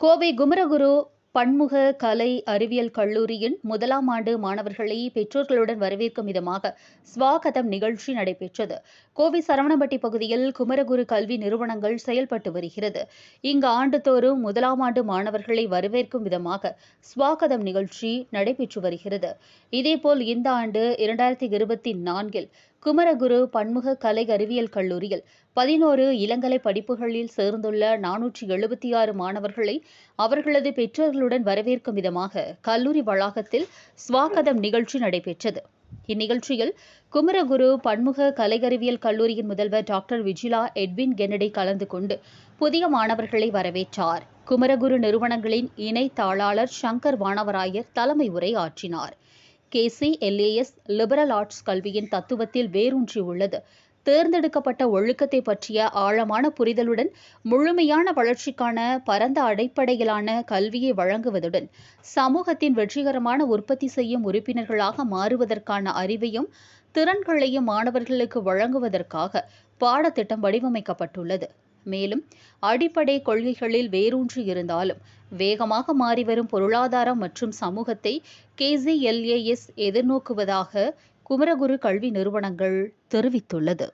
கோவை குமரகுரு பன்முக கலை அறிவியல் கல்லூரியின் முதலாம் ஆண்டு மாணவர்களை பெற்றோர்களுடன் வரவேற்கும் விதமாக ஸ்வாகதம் நிகழ்ச்சி நடைபெற்றது. கோவை சரவணம்பட்டி பகுதியில் குமரகுரு கல்வி நிறுவனங்கள் செயல்பட்டு வருகிறது. இங்கு ஆண்டுதோறும் முதலாம் ஆண்டு மாணவர்களை வரவேற்கும் விதமாக ஸ்வாகதம் நிகழ்ச்சி நடைபெற்று வருகிறது. இதேபோல் இந்த ஆண்டு இரண்டாயிரத்தி இருபத்தி நான்கில் குமரகுரு பன்முக கலை அறிவியல் கல்லூரியில் பதினோரு இளங்கலை படிப்புகளில் சேர்ந்துள்ள நானூற்றி எழுபத்தி ஆறு மாணவர்களை அவர்களது பெற்றோர்களுடன் வரவேற்கும் விதமாக கல்லூரி வளாகத்தில் ஸ்வாகதம் நிகழ்ச்சி நடைபெற்றது. இந்நிகழ்ச்சியில் குமரகுரு பன்முக கலைகறிவியல் கல்லூரியின் முதல்வர் டாக்டர் விஜிலா எட்வின் கென்னடி கலந்து கொண்டு புதிய மாணவர்களை வரவேற்றார். குமரகுரு நிறுவனங்களின் இணை தாளாளர் சங்கர் வானவராயர் தலைமை உரை ஆற்றினார். கேசிஎல்ஏஎஸ் லிபரல் ஆர்ட்ஸ் கல்வியின் தத்துவத்தில் வேரூன்றியுள்ளது தேர்ந்தெடுக்கப்பட்ட ஒழுக்கத்தை பற்றிய ஆழமான புரிதலுடன் முழுமையான வளர்ச்சிக்கான பரந்த அடிப்படையிலான கல்வியை வழங்குவதுடன் சமூகத்தின் வெற்றிகரமான உற்பத்தி செய்யும் உறுப்பினர்களாக மாறுவதற்கான அறிவையும் திறன்களையும் மாணவர்களுக்கு வழங்குவதற்காக பாடத்திட்டம் வடிவமைக்கப்பட்டுள்ளது. மேலும் அடிப்படை கொள்கைகளில் வேரூன்றி இருந்தாலும் வேகமாக மாறிவரும் பொருளாதாரம் மற்றும் சமூகத்தை கேசிஎல்ஏஎஸ் எதிர்நோக்குவதாக குமரகுரு கல்வி நிறுவனங்கள் தெரிவித்துள்ளது.